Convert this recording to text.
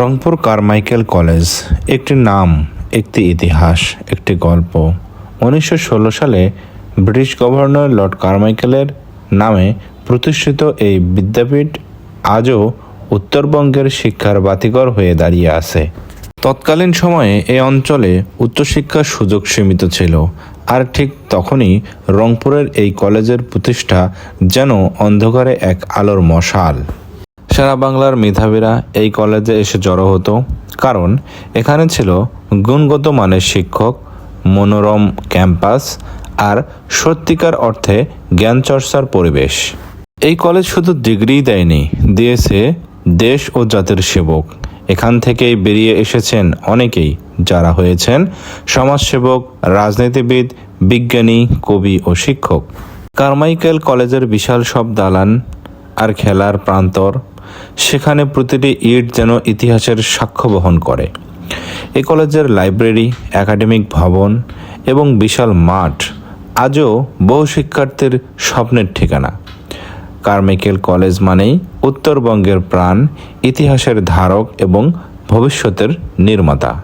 Rangpur Carmichael college, একটি নাম, একটি ইতিহাস, একটি গল্প। উনিশশো ষোলো সালে ব্রিটিশ গভর্নর লর্ড কারমাইকেলের নামে প্রতিষ্ঠিত এই বিদ্যাপীঠ আজও উত্তরবঙ্গের শিক্ষার বাতিঘর হয়ে দাঁড়িয়ে আছে। তৎকালীন সময়ে এই অঞ্চলে উচ্চশিক্ষার সুযোগ সীমিত ছিল, আর ঠিক তখনই রংপুরের এই কলেজের প্রতিষ্ঠা যেন অন্ধকারে এক আলোর মশাল। সারা বাংলার মেধাবীরা এই কলেজে এসে জড়ো হতো, কারণ এখানে ছিল গুণগত মানের শিক্ষক, মনোরম ক্যাম্পাস আর সত্যিকার অর্থে জ্ঞান চর্চার পরিবেশ। এই কলেজ শুধু ডিগ্রি দেয়নি, দিয়েছে দেশ ও জাতির সেবক। এখান থেকেই বেরিয়ে এসেছেন অনেকেই যারা হয়েছেন সমাজসেবক, রাজনীতিবিদ, বিজ্ঞানী, কবি ও শিক্ষক। কারমাইকেল কলেজের বিশাল সব দালান আর খেলার প্রান্তর সেখানে প্রতিটি ইট যেন ইতিহাসের সাক্ষ্য বহন করে। এ কলেজের লাইব্রেরি, একাডেমিক ভবন এবং বিশাল মাঠ আজও বহু শিক্ষার্থীর স্বপ্নের ঠিকানা। কার্মিকেল কলেজ মানেই উত্তরবঙ্গের প্রাণ, ইতিহাসের ধারক এবং ভবিষ্যতের নির্মাতা।